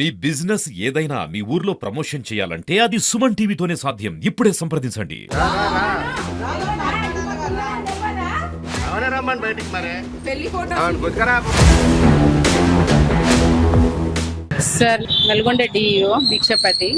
మీ business ఏదైనా మీ ఊర్లో promotion చేయాలంటే అది సుమన్ టీవీతోనే సాధ్యం. ఇప్పుడే సంప్రదించండి. సార్ నల్గొండ డిఇఓ భిక్షపతి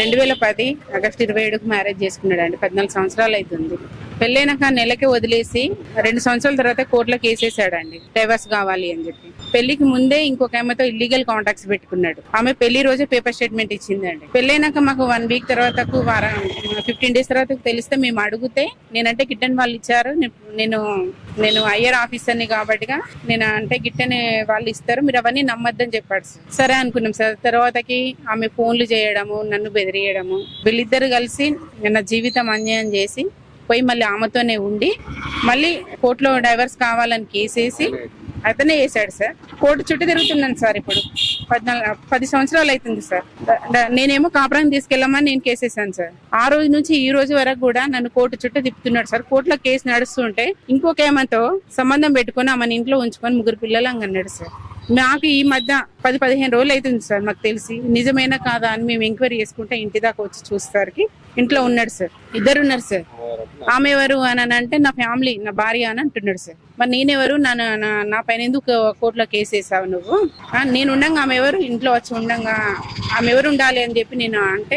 రెండు వేల పది ఆగస్టు ఇరవై ఏడుకు మ్యారేజ్ చేసుకున్నాడు అండి పద్నాలుగు సంవత్సరాలు అవుతుంది. పెళ్ళైనాక నెలకి వదిలేసి రెండు సంవత్సరాల తర్వాత కోర్టులో కేసేసాడండి డైవర్స్ కావాలి అని చెప్పి. పెళ్ళికి ముందే ఇంకొక ఆమెతో ఇల్లీగల్ కాంటాక్ట్స్ పెట్టుకున్నాడు. ఆమె పెళ్ళి రోజే పేపర్ స్టేట్మెంట్ ఇచ్చిందండి. పెళ్ళైనాక మాకు వన్ వీక్ తర్వాత వారం ఫిఫ్టీన్ డేస్ తర్వాత తెలిస్తే మేము అడిగితే నేనంటే గిట్టని వాళ్ళు ఇచ్చారు. నేను నేను ఐఆర్ ఆఫీసర్ని కాబట్టిగా నేను అంటే గిట్టని వాళ్ళు ఇస్తారు. మీరు అవన్నీ నమ్మద్దని చెప్పాడు సార్. సరే అనుకున్నాం సార్. తర్వాతకి ఆమె ఫోన్లు చేయడము నన్ను బెదిరియడము వీళ్ళిద్దరు కలిసి నా జీవితం అన్యాయం చేసి పోయి మళ్ళీ ఆమెతోనే ఉండి మళ్ళీ కోర్టులో డైవర్స్ కావాలని కేసేసి అతనే వేసాడు సార్. కోర్టు చుట్టూ తిరుగుతున్నాను సార్ ఇప్పుడు. పద్నాలుగు పది సంవత్సరాలు అవుతుంది సార్. నేనేమో కాపురానికి తీసుకెళ్ళమని నేను కేసేసాను సార్. ఆ రోజు నుంచి ఈ రోజు వరకు కూడా నన్ను కోర్టు చుట్టూ తిప్పుతున్నాడు సార్. కోర్టులో కేసు నడుస్తుంటే ఇంకొక ఏమతో సంబంధం పెట్టుకుని ఆమెను ఇంట్లో ఉంచుకొని ముగ్గురు పిల్లలు అన్నాడు సార్. నాకు ఈ మధ్య పది పదిహేను రోజులు అవుతుంది సార్ మాకు తెలిసి. నిజమేనా కాదా అని మేము ఎంక్వైరీ చేసుకుంటే ఇంటి దాకా వచ్చి చూసేసరికి ఇంట్లో ఉన్నాడు సార్. ఇద్దరు ఉన్నారు సార్. ఆమె ఎవరు అని అంటే నా ఫ్యామిలీ నా భార్య అని అంటున్నాడు సార్. మరి నేనెవరు? నా నా- నా పైన ఎందుకు కోర్టులో కేసు వేసావు నువ్వు? నేను ఉండంగా ఆమె ఎవరు? ఇంట్లో వచ్చి ఉండంగా ఆమె ఎవరు ఉండాలి అని చెప్పి నేను అంటే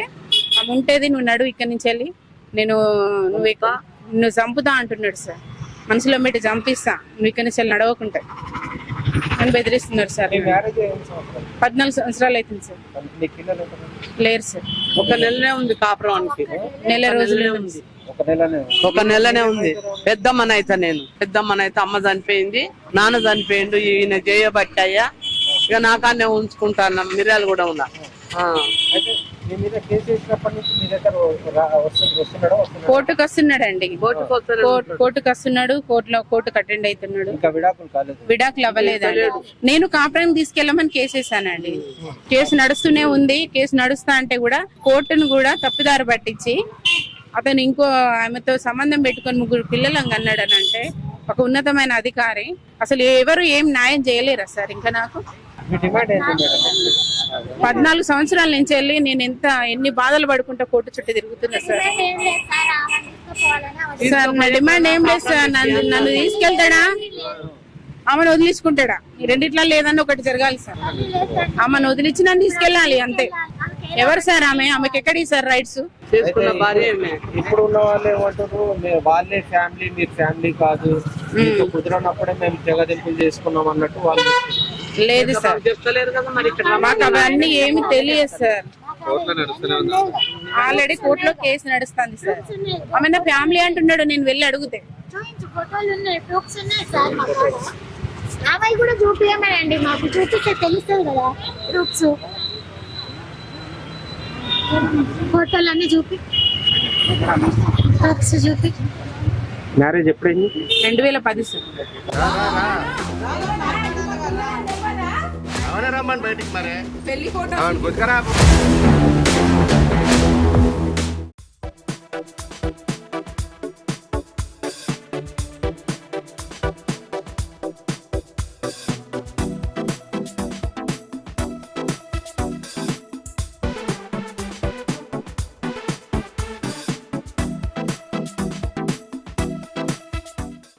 ఆమె ఉంటేది నువ్వు నడు ఇక్కడి నుంచి వెళ్ళి నేను నువ్వు ఇక నువ్వు చంపుతా అంటున్నాడు సార్. మనసులో పెట్టి చంపిస్తా. నువ్వు ఇక్కడి నుంచి వెళ్ళి నడవకుంటా. అని బెదిరిస్తున్నారు సార్. పద్నాలుగు సంవత్సరాలు అవుతుంది సార్. లేరు సార్. ఒక నెలనే ఉంది కాపురానికి. నెల రోజులే ఉంది. ఒక నెలనే ఉంది. పెద్దమ్మన అయితే నేను. పెద్దమ్మన అయితే అమ్మ చనిపోయింది నాన్న చనిపోయిండు ఈయన చేయబట్టయ్యా ఇక నాకాన్నే ఉంచుకుంటాను మిర్యాలు కూడా ఉన్నా. కోర్టుకు వస్తున్నాడండి. కోర్టుకు వస్తూనే కోర్టు- కోర్టుకు వస్తున్నాడు కోర్టులో కోర్టుకు అటెండ్ అవుతున్నాడు. విడాకులు కాలేదు. విడాకులు అవ్వలేదండి. నేను కాపురం తీసుకెళ్ళమని కేసేసానండి కేసు నడుస్తూనే ఉంది. కేసు నడుస్తా అంటే కూడా కోర్టును కూడా తప్పుదారి పట్టించి అతను ఇంకో ఆమెతో సంబంధం పెట్టుకొని ముగ్గురు పిల్లలను అన్నాడు అని అంటే ఒక ఉన్నతమైన అధికారి. అసలు ఎవరు ఏం న్యాయం చేయలేరా సార్ ఇంకా నాకు? పద్నాలుగు సంవత్సరాల నుంచి వెళ్ళి నేను ఎంత ఎన్ని బాధలు పడుకుంటా కోర్టు చుట్టూ తిరుగుతున్నా సార్. సార్ నా డిమాండ్ ఏం లేదు సార్. నన్ను నన్ను తీసుకెళ్తాడా? ఆమెను వదిలించుకుంటాడా ఈ రెండిట్లో లేదని ఒకటి జరగాలి సార్. ఆమెను వదిలించి నన్ను తీసుకెళ్ళాలి అంతే. ఎవరు సార్ ఆమె? ఆమెకి ఎక్కడి సార్ రైట్స్. ఇప్పుడు ఉన్న వాళ్ళు ఏమంటారు? "మే- వాళ్ళే ఫ్యామిలీ మీరు ఫ్యామిలీ కాదు. కుదరనప్పుడే మేము జగదింపులు చేసుకున్నాం అన్నట్టు వాళ్ళు లేదు సార్. మాకు చెప్తలేరు కదా మరి ఇక్కడ మాకు అవన్నీ ఏమి తెలియదు సార్. ఆల్రెడీ కోర్టులో కేసు నడుస్తుంది సార్. ఆమె నా ఫ్యామిలీ అంటున్నాడు నేను వెళ్ళి అడిగితే. కాడ అవి కూడా చూపించమనండి మాకు చూపిస్తే తెలుస్తుంది కదా ప్రూఫ్స్. ఫోటోలు అన్ని చూపి. ప్రూఫ్స్ చూపి. మ్యారేజ్ ఎప్పుడైంది? రెండు వేల పది సార్. ఎవరే రమ్మని బయటికి మరి. పెళ్ళి ఫోటో